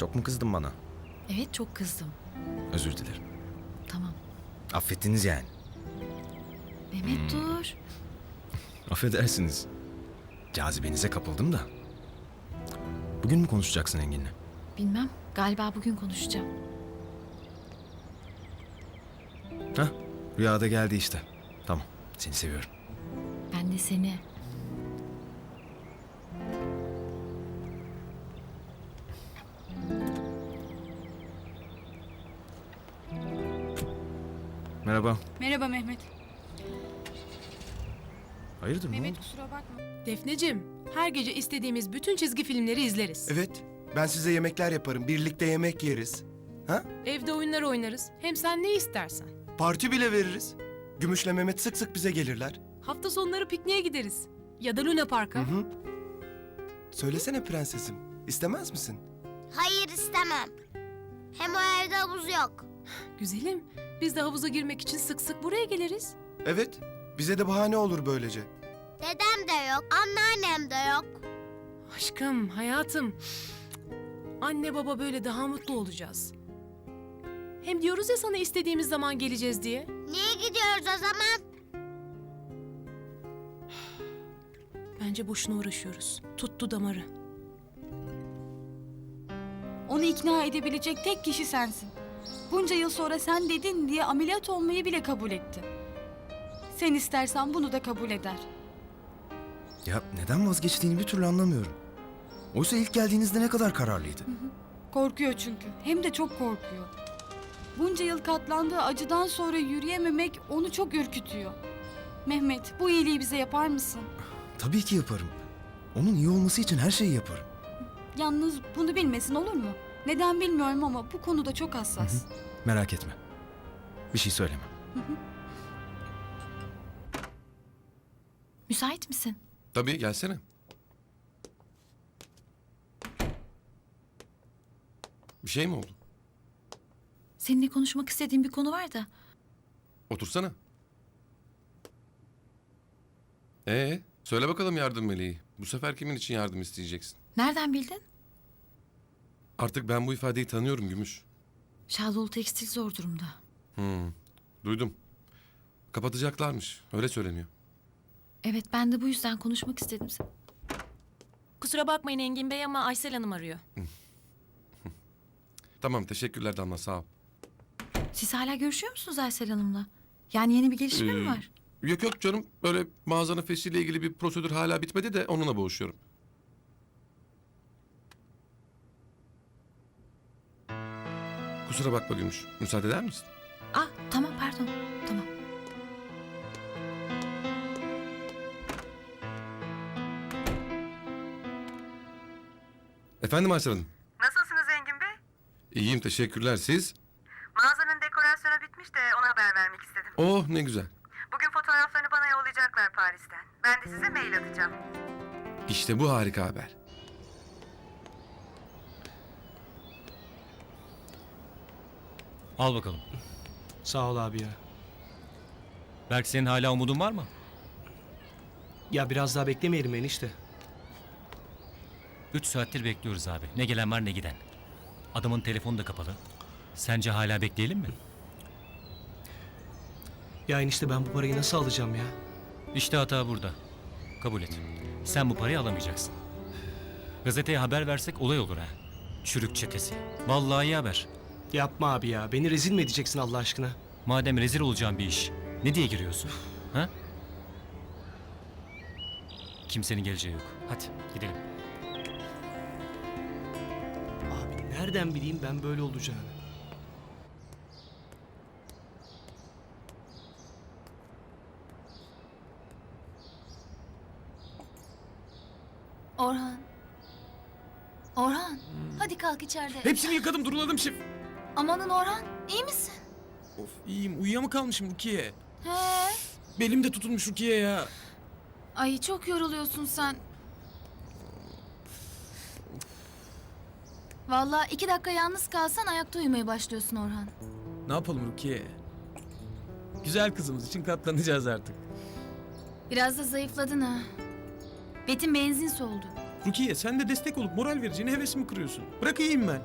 Çok mu kızdın bana? Evet çok kızdım. Özür dilerim. Tamam. Affettiniz yani. Mehmet dur. Affedersiniz. Cazibenize kapıldım da. Bugün mü konuşacaksın Engin'le? Bilmem. Galiba bugün konuşacağım. Hah, rüyada geldi işte. Tamam, seni seviyorum. Ben de seni. Merhaba. Merhaba Mehmet. Hayırdır ne Mehmet oldu? kusura bakma. Defneciğim, her gece istediğimiz bütün çizgi filmleri izleriz. Evet. Ben size yemekler yaparım. Birlikte yemek yeriz. Ha? Evde oyunlar oynarız. Hem sen ne istersen. Parti bile veririz. Gümüşle Mehmet sık sık bize gelirler. Hafta sonları pikniğe gideriz. Ya da Luna Park'a. Hı hı. Söylesene prensesim. İstemez misin? Hayır istemem. Hem o evde havuz yok. Güzelim, biz de havuza girmek için sık sık buraya geliriz. Evet. Bize de bahane olur böylece. Dedem de yok, anneannem de yok. Aşkım, hayatım. Anne baba böyle daha mutlu olacağız. Hem diyoruz ya sana istediğimiz zaman geleceğiz diye. Niye gidiyoruz o zaman? Bence boşuna uğraşıyoruz. Tuttu damarı. Onu ikna edebilecek tek kişi sensin. Bunca yıl sonra sen dedin diye ameliyat olmayı bile kabul etti. Sen istersen bunu da kabul eder. Ya neden vazgeçtiğini bir türlü anlamıyorum. Oysa ilk geldiğinizde ne kadar kararlıydı. Korkuyor çünkü. Hem de çok korkuyor. Bunca yıl katlandığı acıdan sonra yürüyememek onu çok ürkütüyor. Mehmet, bu iyiliği bize yapar mısın? Tabii ki yaparım. Onun iyi olması için her şeyi yaparım. Yalnız bunu bilmesin olur mu? Neden bilmiyorum ama bu konuda çok hassas. Merak etme. Bir şey söyleme. Müsait misin? Tabii gelsene. Bir şey mi oldu? Seninle konuşmak istediğim bir konu var da. Otursana. Ee, söyle bakalım yardım meleği. Bu sefer kimin için yardım isteyeceksin? Nereden bildin? Artık ben bu ifadeyi tanıyorum Gümüş. Şadoğlu Tekstil zor durumda. Hmm, duydum. Kapatacaklarmış. Öyle söyleniyor. Evet ben de bu yüzden konuşmak istedim. Kusura bakmayın Engin Bey ama Aysel Hanım arıyor. Tamam, teşekkürler Damla, sağ ol. Siz hala görüşüyor musunuz Aysel Hanım'la? Yani yeni bir gelişme mi Ee, var? Yok yok canım, böyle mağazanın fesliyle ilgili bir prosedür hala bitmedi de onunla boğuşuyorum. Kusura bakma Gümüş. Müsaade eder misin? Ah tamam pardon. Tamam. Efendim Aysel Hanım. Nasılsınız Engin Bey? İyiyim, teşekkürler. Siz? Mağazanın dekorasyonu bitmiş de ona haber vermek istedim. Oh ne güzel. Bugün fotoğraflarını bana yollayacaklar Paris'ten. Ben de size mail atacağım. İşte bu harika haber. Al bakalım. Sağ ol abi ya. Berk senin hala umudun var mı? Ya biraz daha beklemeyelim enişte. Üç saattir bekliyoruz abi. Ne gelen var ne giden. Adamın telefonu da kapalı. Sence hala bekleyelim mi? Ya enişte ben bu parayı nasıl alacağım ya? İşte hata burada. Kabul et. Sen bu parayı alamayacaksın. Gazeteye haber versek olay olur ha. Çürük çetesi. Vallahi iyi haber. Yapma abi ya. Beni rezil mi edeceksin Allah aşkına? Madem rezil olacağım bir iş. Ne diye giriyorsun? Ha? Kimsenin geleceği yok. Hadi gidelim. Abi nereden bileyim ben böyle olacağını? Orhan. Orhan, hadi kalk içeride. Hepsini yıkadım duruladım şef. Amanın Orhan, iyi misin? Of iyiyim uyuya mı kalmışım Rukiye? He. Belim de tutulmuş Rukiye ya. Ay çok yoruluyorsun sen. Vallahi iki dakika yalnız kalsan ayakta uyumaya başlıyorsun Orhan. Ne yapalım Rukiye? Güzel kızımız için katlanacağız artık. Biraz da zayıfladın ha. Betin benzin soldu. Rukiye sen de destek olup moral vereceğine hevesimi kırıyorsun. Bırak iyiyim ben.